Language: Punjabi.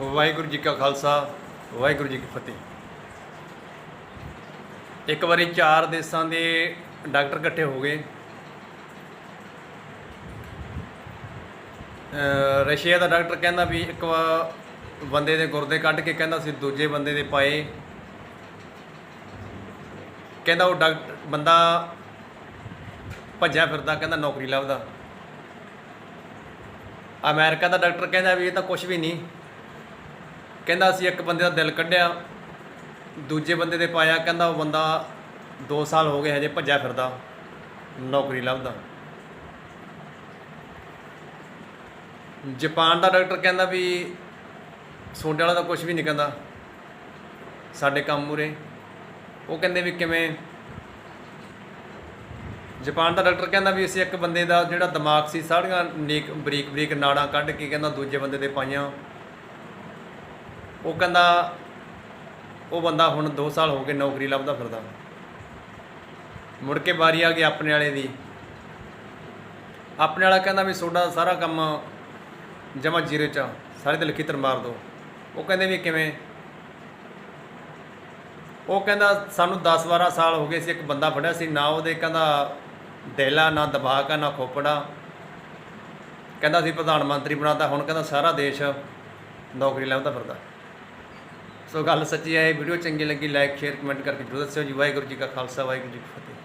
ਵਾਹਿਗੁਰੂ ਜੀ ਕਾ ਖਾਲਸਾ, ਵਾਹਿਗੁਰੂ ਜੀ ਕੀ ਫਤਿਹ। ਇੱਕ ਵਾਰੀ ਚਾਰ ਦੇਸ਼ਾਂ ਦੇ ਡਾਕਟਰ ਇਕੱਠੇ ਹੋ ਗਏ। ਰਸ਼ੀਆ ਦਾ ਡਾਕਟਰ ਕਹਿੰਦਾ ਵੀ ਇੱਕ ਬੰਦੇ ਦੇ ਗੁਰਦੇ ਕੱਢ ਕੇ ਕਹਿੰਦਾ ਸੀ, ਦੂਜੇ ਬੰਦੇ ਦੇ ਪਾਏ। ਕਹਿੰਦਾ ਉਹ ਡਾਕਟਰ ਬੰਦਾ ਭੱਜਿਆ ਫਿਰਦਾ, ਕਹਿੰਦਾ ਨੌਕਰੀ ਲੱਭਦਾ। ਅਮਰੀਕਾ ਦਾ ਡਾਕਟਰ ਕਹਿੰਦਾ ਵੀ ਇਹ ਤਾਂ ਕੁਝ ਵੀ ਨਹੀਂ। ਕਹਿੰਦਾ ਅਸੀਂ ਇੱਕ ਬੰਦੇ ਦਾ ਦਿਲ ਕੱਢਿਆ, ਦੂਜੇ ਬੰਦੇ ਦੇ ਪਾਇਆ, ਕਹਿੰਦਾ ਉਹ ਬੰਦਾ 2 ਸਾਲ ਹੋ ਗਏ ਹਜੇ ਭੱਜਿਆ ਫਿਰਦਾ, ਨੌਕਰੀ ਲੱਭਦਾ। ਜਾਪਾਨ ਦਾ ਡਾਕਟਰ ਕਹਿੰਦਾ ਵੀ ਸੋਡੇ ਵਾਲਾ ਤਾਂ ਕੁਝ ਵੀ ਨਹੀਂ ਕਹਿੰਦਾ, ਸਾਡੇ ਕੰਮ ਮੂਰੇ ਉਹ ਕਹਿੰਦੇ ਵੀ ਕਿਵੇਂ? ਜਾਪਾਨ ਦਾ ਡਾਕਟਰ ਕਹਿੰਦਾ ਵੀ ਅਸੀਂ ਇੱਕ ਬੰਦੇ ਦਾ ਜਿਹੜਾ ਦਿਮਾਗ ਸੀ, ਸਾਰੀਆਂ ਨੀਕ ਬਰੀਕ ਬਰੀਕ ਨਾੜਾਂ ਕੱਢ ਕੇ ਕਹਿੰਦਾ ਦੂਜੇ ਬੰਦੇ ਦੇ ਪਾਈਆਂ। ਉਹ ਕਹਿੰਦਾ ਉਹ ਬੰਦਾ ਹੁਣ 2 ਸਾਲ ਹੋ ਗਏ ਨੌਕਰੀ ਲੱਭਦਾ ਫਿਰਦਾ। ਮੁੜ ਕੇ ਵਾਰੀ ਆ ਗਈ ਆਪਣੇ ਵਾਲੇ ਦੀ। ਆਪਣੇ ਵਾਲਾ ਕਹਿੰਦਾ ਵੀ ਤੁਹਾਡਾ ਸਾਰਾ ਕੰਮ ਜਮਾ ਜੀਰੇ ਚ ਆ, ਸਾਰੇ ਦੇ ਲਖੀਤਰ ਮਾਰ ਦੋ। ਉਹ ਕਹਿੰਦੇ ਵੀ ਕਿਵੇਂ? ਉਹ ਕਹਿੰਦਾ ਸਾਨੂੰ 10 12 ਸਾਲ ਹੋ ਗਏ ਸੀ ਇੱਕ ਬੰਦਾ ਫੜਿਆ ਸੀ ਨਾ ਉਹਦੇ ਕਹਿੰਦਾ ਦਿਲਾ ਨਾ ਦਬਾਕ ਆ ਨਾ ਖੋਪੜਾ ਕਹਿੰਦਾ ਸੀ ਪ੍ਰਧਾਨ ਮੰਤਰੀ ਬਣਾਤਾ ਹੁਣ ਕਹਿੰਦਾ ਸਾਰਾ ਦੇਸ਼ ਨੌਕਰੀ ਲੱਭਦਾ ਫਿਰਦਾ। ਸੋ ਗੱਲ ਸੱਚੀ ਹੈ, ਇਹ ਵੀਡੀਓ ਚੰਗੀ ਲੱਗੀ ਲਾਈਕ ਸ਼ੇਅਰ ਕਮੈਂਟ ਕਰਕੇ ਜਰੂਰ ਦੱਸਿਓ ਜੀ। ਵਾਹਿਗੁਰੂ ਜੀ ਕਾ ਖਾਲਸਾ, ਵਾਹਿਗੁਰੂ ਜੀ ਕੀ ਫਤਿਹ।